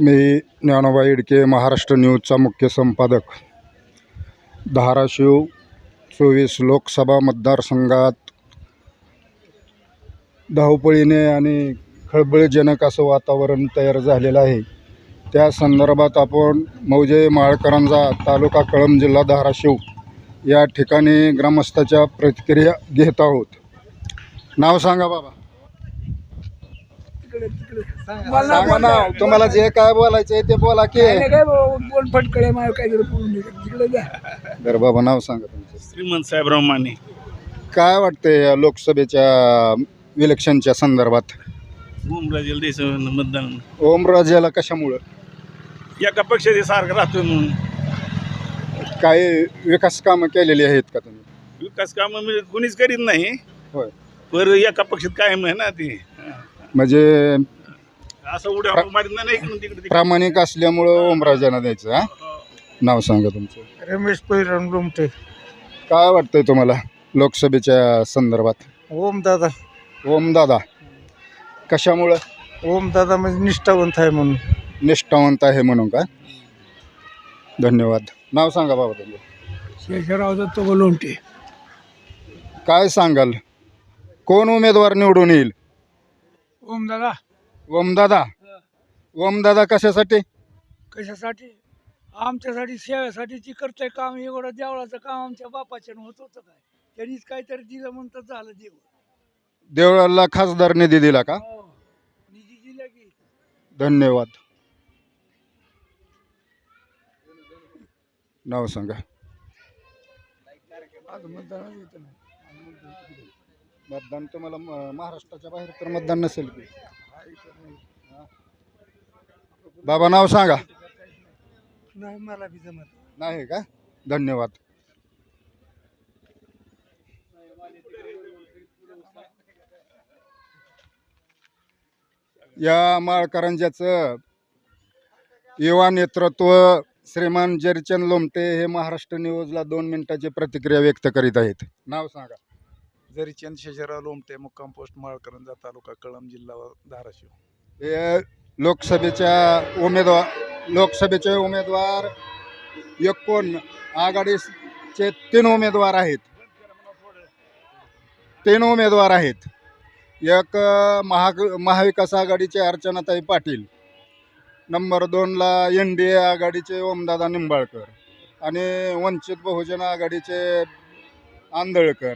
मी ज्ञानोबा इडके महाराष्ट्र न्यूजचा मुख्य संपादक. धाराशिव चोवीस लोकसभा मतदारसंघात धावपळीने आणि खळबळजनक असं वातावरण तयार झालेलं आहे. त्या संदर्भात आपण मौजे माळकरंजा तालुका कळंब जिल्हा धाराशिव या ठिकाणी ग्रामस्थाच्या प्रतिक्रिया घेत आहोत. नाव सांगा बाबा. सांगा. ना तुम्हाला जे काय बोलायचं आहे ते बोला की. काय बोल फटकडे मला काय जरा बोलून दे. तिकडे जा. बरं बाबा नाव सांगा तुमचं. श्रीमंत साहेबराव माने. काय वाटतंय या लोकसभेच्या इलेक्शनच्या संदर्भात? ओमराजेला द्यायचं मतदान. ओमराजेला कशामुळं? एका पक्षाचे सारखं राहतो म्हणून. काय विकास कामं केलेली आहेत का तुम्ही? विकास कामं म्हणजे कोणीच करीत नाही. होय. पर एका पक्षात कायम आहे ना ते. म्हणजे असं उड्या मारीत नाही इकडून तिकडे प्रामाणिक असल्यामुळं ओमराजांना द्यायचं हा? नाव सांगा तुमचं. रमेश पैरण गुमटे काय वाटतंय तुम्हाला लोकसभेच्या संदर्भात? ओम दादा. ओम दादा. कशामुळं? ओम दादा म्हणजे निष्ठावंत आहे म्हणून. निष्ठावंत आहे म्हणून का? धन्यवाद. नाव सांगा बाबा तुमचं. शेषराव दत्त लोमटे. काय सांगाल? कोण उमेदवार निवडून येईल? ओम दादा ओमदादा? ओमदादा कशासाठी? कशासाठी? आमच्यासाठी सेवेसाठी जी करतोय काम एवढं देवळाचं काम आमच्या बापाच्या होत होतं काय? त्यांनीच काहीतरी दिलं म्हणतात झालं देव देवळाला खासदार निधी दिला का? हो. निधी दिला की. धन्यवाद. नाव सांगा. आज येतं नाही. मतदान तुम्हाला म- महाराष्ट्राच्या बाहेर तर मतदान नसेल की. हा? बाबा नाव सांगा. नाही मला बी जमत नाही. का? धन्यवाद. या माळकरंजाचं युवा नेतृत्व श्रीमान जरचंद लोमटे हे महाराष्ट्र न्यूजला दोन मिनिटाची प्रतिक्रिया व्यक्त करीत आहेत. नाव सांगा. जरी चंद्रशेखरराव लोमटे मुक्काम पोस्ट माळकरंजा तालुका कळंब जिल्हा धाराशिव. हे लोकसभेच्या उमेदवार लोकसभेचे उमेदवार एकूण आघाडीचे तीन उमेदवार आहेत. तीन उमेदवार आहेत. एक अ, महा महाविकास आघाडीचे अर्चनाताई पाटील. नंबर दोनला एन डी ए आघाडीचे ओमदादा निंबाळकर. आणि वंचित बहुजन आघाडीचे आंधळकर.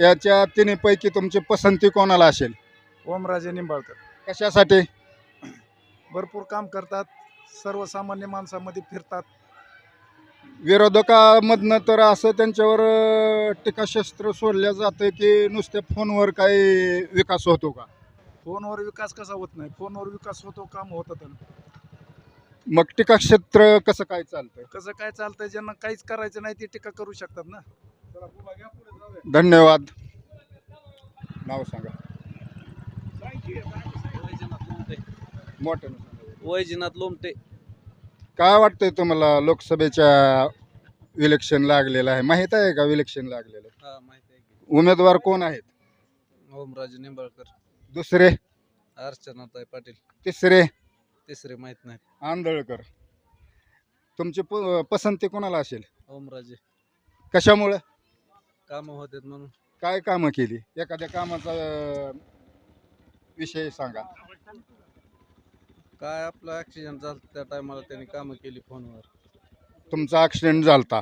याच्या तिन्हीपैकी तुमची पसंती कोणाला असेल? ओमराजे निंबाळकर. कशासाठी? भरपूर काम करतात. सर्वसामान्य माणसामध्ये फिरतात. विरोधकामधनं तर असं त्यांच्यावर अ, टीकाशस्त्र सोडलं जातं की नुसत्या फोनवर काही विकास होतो का? फोनवर विकास कसा होत नाही? फोनवर विकास होतो काम होतं मग टीकाक्षेत्र कसं काय चालतंय? कसं काय चालतंय? ज्यांना काहीच करायचं नाही ते टीका करू शकतात ना. धन्यवाद. नाव सांगा. मोठं. वैजनाथ लोमटे. काय वाटतंय तुम्हाला लोकसभेच्या इलेक्शन लागलेलं आहे? माहीत आहे का इलेक्शन लागलेलं? हा माहिती आहे की. उमेदवार कोण आहेत? ओमराजे निंबाळकर. दुसरे? अर्चनाताई पाटील. तिसरे? तिसरे माहीत नाही आंधळकर. तुमची प पसंती कोणाला असेल? ओमराजे. कशामुळं? कामं होतात म्हणून. काय कामं केली? एखाद्या कामाचा अं, विषय सांगा. काय आपला ॲक्सिडेंट झाला त्या टायमाला त्यांनी कामं केली फोनवर. तुमचा ॲक्सिडेंट झालता.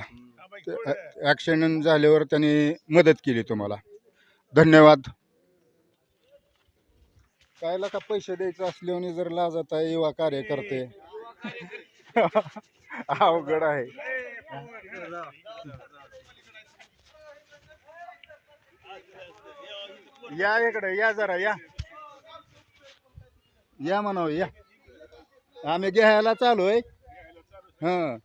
ॲक्सिडेंट झाल्यावर त्यांनी मदत केली तुम्हाला. धन्यवाद. कायला का पैसे द्यायचं असल्याने जर लाजत आहे युवा कार्यकर्ते? अवघड आहे. या इकडे या जरा या. या म्हणावं या. आम्ही घ्यायला चालू आहे हां.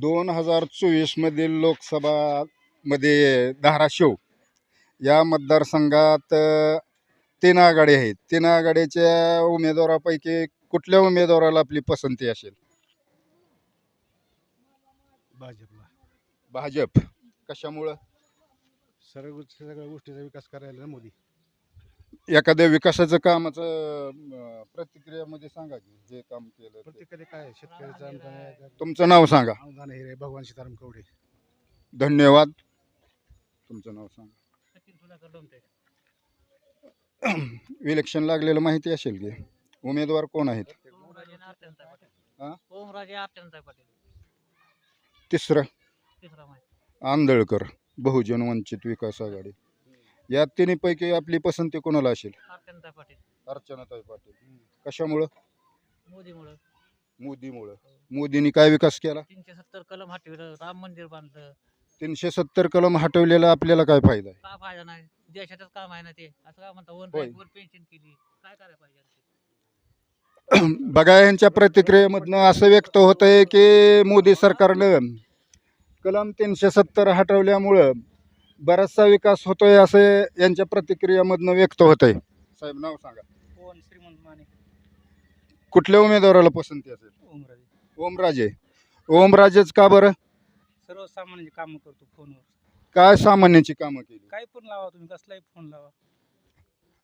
दोन हजार चोवीसमधील लोकसभामध्ये धाराशिव या मतदारसंघात तीन आघाडी आहेत. तीन आघाडीच्या उमेदवारापैकी कुठल्या उमेदवाराला आपली पसंती असेल? भाजपला. भाजप. कशामुळं? सर्व गोष्टी- सगळ्या गोष्टीचा विकास करायला ना मोदी. एखाद्या विकासाचं कामाचं अं, प्रतिक्रियामध्ये सांगा की जे काम केलं ते. प्रत्येकाने काय आहे, शेतकऱ्याचं अनुदान आहे, तुमचं नाव सांगा. अनुदान हे रे, भगवान सीताराम कवडे धन्यवाद. तुमचं नाव सांगा. इलेक्शन लागलेलं माहिती असेल की उमेदवार कोण आहेत? हा? ओमराजे पाटील. तिसरं तिसरा माहिती आंधळकर बहुजन वंचित विकास आघाडी. या तिन्हीपैकी आपली पसंती कोणाला असेल? पाटील. अर्चनाताई पाटील. कशामुळं? मोदीमुळं. मोदीमुळं. मोदींनी काय विकास केला? तीनशे सत्तर कलम हटविलं राम मंदिर बांधलं. तीनशे सत्तर कलम हटवलेला आपल्याला काय फायदा काय फायदा नाही. देशातच काम आहे ना ते. असं काय म्हणता वन होय. वन पेन्शन केली. काय करायला पाहिजे बघा यांच्या प्रतिक्रियेमधनं असं व्यक्त होत आहे की मोदी सरकारनं कलम तीनशे सत्तर हटवल्यामुळं बराचसा विकास होतोय असं यांच्या प्रतिक्रियामधनं व्यक्त होत आहे साहेब नाव सांगा. श्रीमंत माने. कुठल्या उमेदवाराला पसंती असेल? ओमराजे. ओमराजे. ओमराजेच का बरं? सर्वसामान्य काम करतो फोनवर. काय सामान्याची कामं केली? काय पण लावा तुम्ही? कसलाही फोन लावा.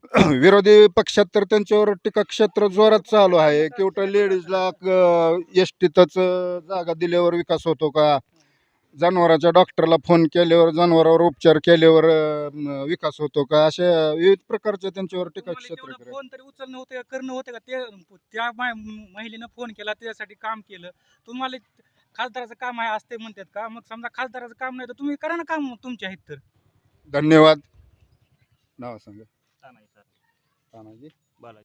विरोधी पक्षात तर त्यांच्यावर टीकाक्षेत्र जोरात चालू आहे. केवढं लेडीजला एस टीतच जागा दिल्यावर विकास होतो का? जनावराच्या डॉक्टरला फोन केल्यावर जनावरावर उपचार केल्यावर विकास होतो का? अशा विविध प्रकारचे त्यांच्यावर टीकाक्षेत्र. फोन तरी उचलणं होते का? करणं होते का? ते त्या महिलेनं फोन केला त्याच्यासाठी काम केलं. तुम्हाला खासदाराचं काम आहे असते म्हणतात का? मग समजा खासदाराचं काम नाही तर तुम्ही करा ना काम तुमच्या आहेत तर. धन्यवाद. नाव सांगा. కానది